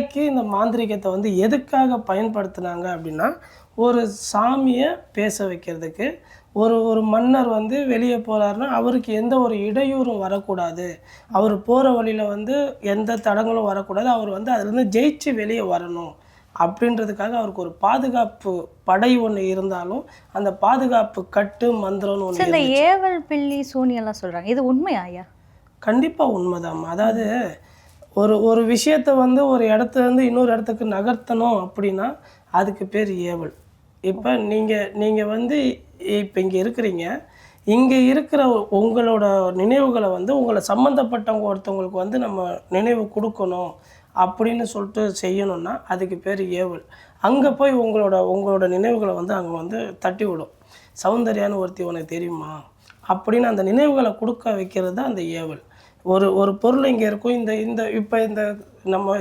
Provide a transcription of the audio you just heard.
அன்னைக்கு இந்த மாந்திரிகத்தை வந்து எதுக்காக பயன்படுத்தினாங்க அப்படின்னா ஒரு சாமியை பேச வைக்கிறதுக்கு ஒரு ஒரு மன்னர் வந்து வெளியே போகிறாருன்னா அவருக்கு எந்த ஒரு இடையூறும் வரக்கூடாது. அவர் போகிற வழியில் வந்து எந்த தடங்களும் வரக்கூடாது. அவர் வந்து அதுலேருந்து ஜெயிச்சு வெளியே வரணும் அப்படின்றதுக்காக அவருக்கு ஒரு பாதுகாப்பு படை ஒன்று இருந்தாலும் அந்த பாதுகாப்பு கட்டு மந்திரம்னு ஒன்று இந்த ஏவல் பில்லி சூனியெல்லாம் சொல்றாங்க. இது உண்மையா ஐயா? கண்டிப்பாக உண்மைதாம்மா. அதாவது ஒரு ஒரு விஷயத்தை வந்து ஒரு இடத்துலேருந்து இன்னொரு இடத்துக்கு நகர்த்தணும் அப்படின்னா அதுக்கு பேர் ஏவல். இப்போ நீங்கள் நீங்கள் வந்து இப்போ இங்கே இருக்கிறீங்க. இங்கே இருக்கிற உங்களோட நினைவுகளை வந்து உங்களை சம்மந்தப்பட்டவங்க ஒருத்தவங்களுக்கு வந்து நம்ம நினைவு கொடுக்கணும் அப்படின்னு சொல்லிட்டு செய்யணும்னா அதுக்கு பேர் ஏவல். அங்கே போய் உங்களோட உங்களோட நினைவுகளை வந்து அங்கே வந்து தட்டி விடும். சௌந்தர்யான்னு ஒருத்தி உனக்கு தெரியுமா? அப்படின்னு அந்த நினைவுகளை கொடுக்க வைக்கிறது தான் அந்த ஏவல். ஒரு ஒரு பொருள் இங்கே இருக்கும். இந்த இந்த இப்போ இந்த நம்ம